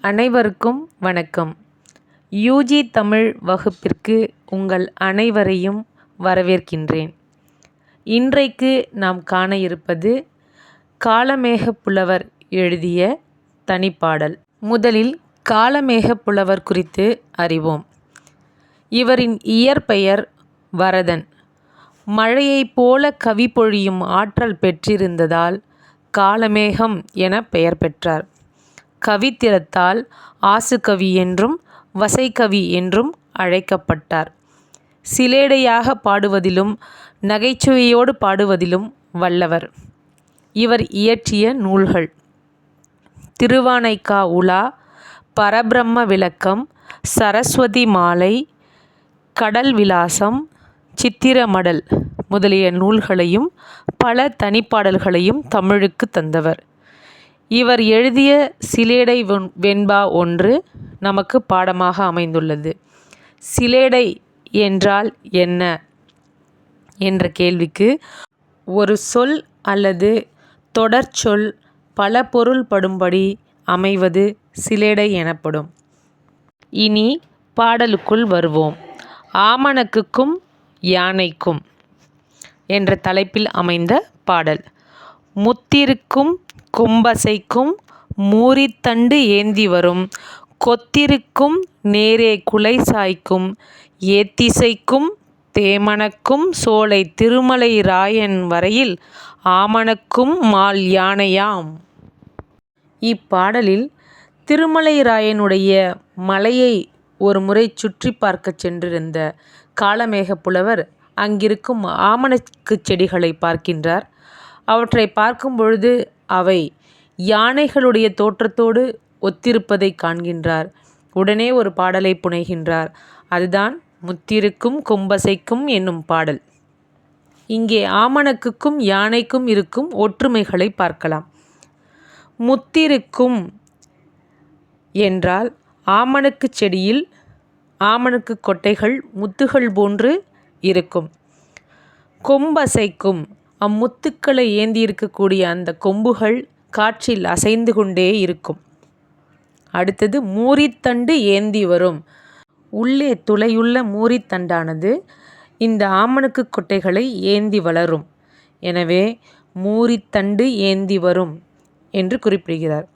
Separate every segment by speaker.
Speaker 1: அனைவருக்கும் வணக்கம். யூஜி தமிழ் வகுப்பிற்கு உங்கள் அனைவரையும் வரவேற்கின்றேன். இன்றைக்கு நாம் காண இருப்பது காளமேகப் புலவர் எழுதிய தனிப்பாடல். முதலில் காலமேக புலவர் குறித்து அறிவோம். இவரின் இயற்பெயர் வரதன். மழையைப் போல கவி பொழியும் ஆற்றல் பெற்றிருந்ததால் காலமேகம் என பெயர் பெற்றார். கவித்திறத்தால் ஆசுகவி என்றும் வசைகவி என்றும் அழைக்கப்பட்டார். சிலேடையாக பாடுவதிலும் நகைச்சுவையோடு பாடுவதிலும் வல்லவர். இவர் இயற்றிய நூல்கள். திருவானைக்கா உலா பரபிரம்ம விளக்கம் சரஸ்வதி மாலை கடல் விலாசம் சித்திரமடல் முதலிய நூல்களையும் பல தனிப்பாடல்களையும் தமிழுக்கு தந்தவர். இவர் எழுதிய சிலேடை வெண்பா ஒன்று நமக்கு பாடமாக அமைந்துள்ளது. சிலேடை என்றால் என்ன? என்ற கேள்விக்கு ஒரு சொல் அல்லது தொடர்ச்சொல் பல பொருள்படும்படி அமைவது சிலேடை எனப்படும். இனி பாடலுக்குள் வருவோம். ஆமணக்குக்கும் யானைக்கும் என்ற தலைப்பில் அமைந்த பாடல். முத்திருக்கும் கும்பசைக்கும் மூரித்தண்டு ஏந்தி வரும் கொத்திருக்கும் நேரே குலை சாய்க்கும் ஏத்திசைக்கும் தேமணக்கும் சோலை திருமலை ராயன் வரையில் ஆமணக்கும் மால் யானையாம். இப்பாடலில் திருமலை ராயனுடைய மலையை ஒரு முறை சுற்றிப் பார்க்கச் சென்றிருந்த காளமேக புலவர் அங்கிருக்கும் ஆமணக்குச் செடிகளைப் பார்க்கின்றார். அவற்றை பார்க்கும் பொழுது அவை யானைகளுடைய தோற்றத்தோடு ஒத்திருப்பதை காண்கின்றார். உடனே ஒரு பாடலை புனைகின்றார். அதுதான் முத்திருக்கும் கொம்பசைக்கும் என்னும் பாடல். இங்கே ஆமணக்குக்கும் யானைக்கும் இருக்கும் ஒற்றுமைகளைப் பார்க்கலாம். முத்திருக்கும் என்றால் ஆமணக்கு செடியில் ஆமணக்கு கொட்டைகள் முத்துகள் போன்று இருக்கும். கொம்பசைக்கும் அம்முத்துக்களை ஏந்தியிருக்கக்கூடிய அந்த கொம்புகள் காற்றில் அசைந்து கொண்டே இருக்கும். அடுத்தது மூரித்தண்டு ஏந்தி வரும். உள்ளே துளையுள்ள மூரித்தண்டானது இந்த ஆமணக்குக் கொட்டைகளை ஏந்தி வளரும். எனவே மூரித்தண்டு ஏந்தி வரும் என்று குறிப்பிடுகிறார்.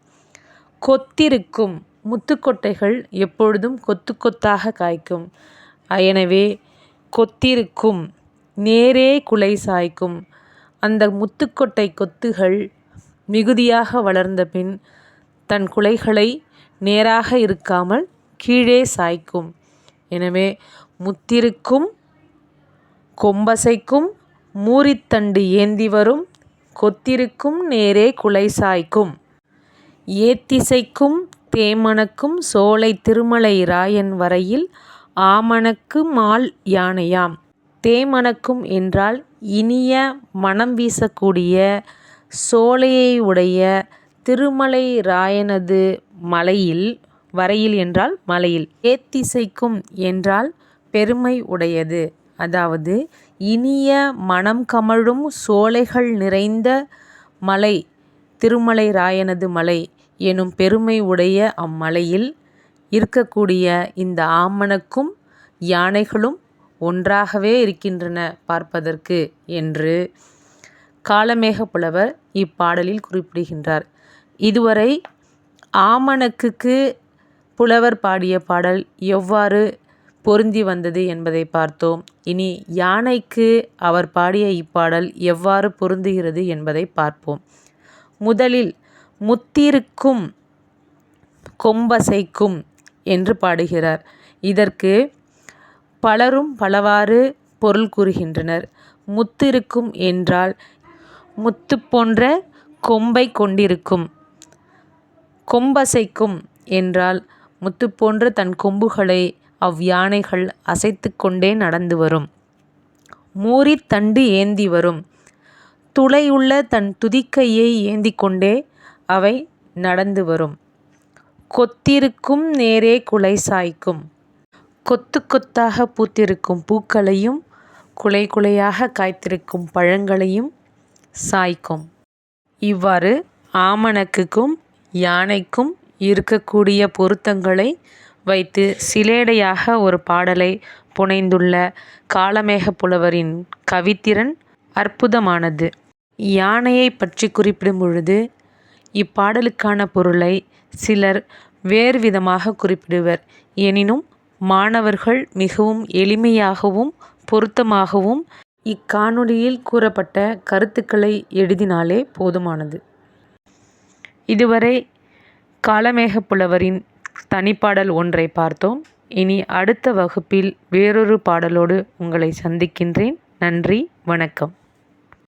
Speaker 1: கொத்திருக்கும் முத்துக்கொட்டைகள் எப்பொழுதும் கொத்து கொத்தாக காய்க்கும். எனவே கொத்திருக்கும் நேரே குலை சாய்க்கும். அந்த முத்துக்கொட்டை கொத்துகள் மிகுதியாக வளர்ந்த பின் தன் குலைகளை நேராக இருக்காமல் கீழே சாய்க்கும். எனவே முத்திருக்கும் கொம்பசைக்கும் மூரித்தண்டு ஏந்தி வரும் கொத்திருக்கும் நேரே குலை சாய்க்கும். ஏத்திசைக்கும் தேமணக்கும் சோலை திருமலை ராயன் வரையில் ஆமணக்கு மால் யானையாம். தேமணக்கும் என்றால் இனிய மணம் வீசக்கூடிய சோலையை உடைய திருமலை ராயனது மலையில் வரையில் என்றால் மலையில். ஏத்திசைக்கும் என்றால் பெருமை உடையது அதாவது இனிய மணம் கமழும் சோலைகள் நிறைந்த மலை திருமலை ராயனது மலை எனும் பெருமை உடைய அம்மலையில் இருக்கக்கூடிய இந்த ஆமணக்கும் யானைகளும் ஒன்றாகவே இருக்கின்றன பார்ப்பதற்கு என்று காலமேக புலவர் இப்பாடலில் குறிப்பிடுகின்றார். இதுவரை ஆமணக்குக்கு புலவர் பாடிய பாடல் எவ்வாறு பொருந்தி வந்தது என்பதை பார்த்தோம். இனி யானைக்கு அவர் பாடிய இப்பாடல் எவ்வாறு பொருந்துகிறது என்பதை பார்ப்போம். முதலில் முத்திருக்கும் கொம்பசைக்கும் என்று பாடுகிறார். இதற்கு பலரும் பலவாறு பொருள் கூறுகின்றனர். முத்திருக்கும் என்றால் முத்து போன்ற கொம்பை கொண்டிருக்கும். கொம்பசைக்கும் என்றால் முத்து போன்ற தன் கொம்புகளை அவ்யானைகள் அசைத்து கொண்டே நடந்து வரும். மூரித்தண்டு ஏந்தி வரும். துளையுள்ள தன் துதிக்கையை ஏந்தி கொண்டே அவை நடந்து வரும். கொத்திருக்கும் நேரே குலை சாய்க்கும். கொத்து கொத்தாகப் பூத்திருக்கும் பூக்களையும் குலை குலையாக காய்த்திருக்கும் பழங்களையும் சாய்க்கும். இவ்வாறு ஆமணக்குக்கும் யானைக்கும் இருக்கக்கூடிய பொருத்தங்களை வைத்து சிலேடையாக ஒரு பாடலை புனைந்துள்ள காலமேக புலவரின் கவித்திறன் அற்புதமானது. யானையைப் பற்றி குறிப்பிடும் பொழுது இப்பாடலுக்கான பொருளை சிலர் வேறுவிதமாக குறிப்பிடுவர். எனினும் மாணவர்கள் மிகவும் எளிமையாகவும் பொருத்தமாகவும் இக்காணொளியில் கூறப்பட்ட கருத்துக்களை எழுதினாலே போதுமானது. இதுவரை காலமேக புலவரின் தனிப்பாடல் ஒன்றைப் பார்த்தோம். இனி அடுத்த வகுப்பில் வேறொரு பாடலோடு உங்களை சந்திக்கின்றேன். நன்றி வணக்கம்.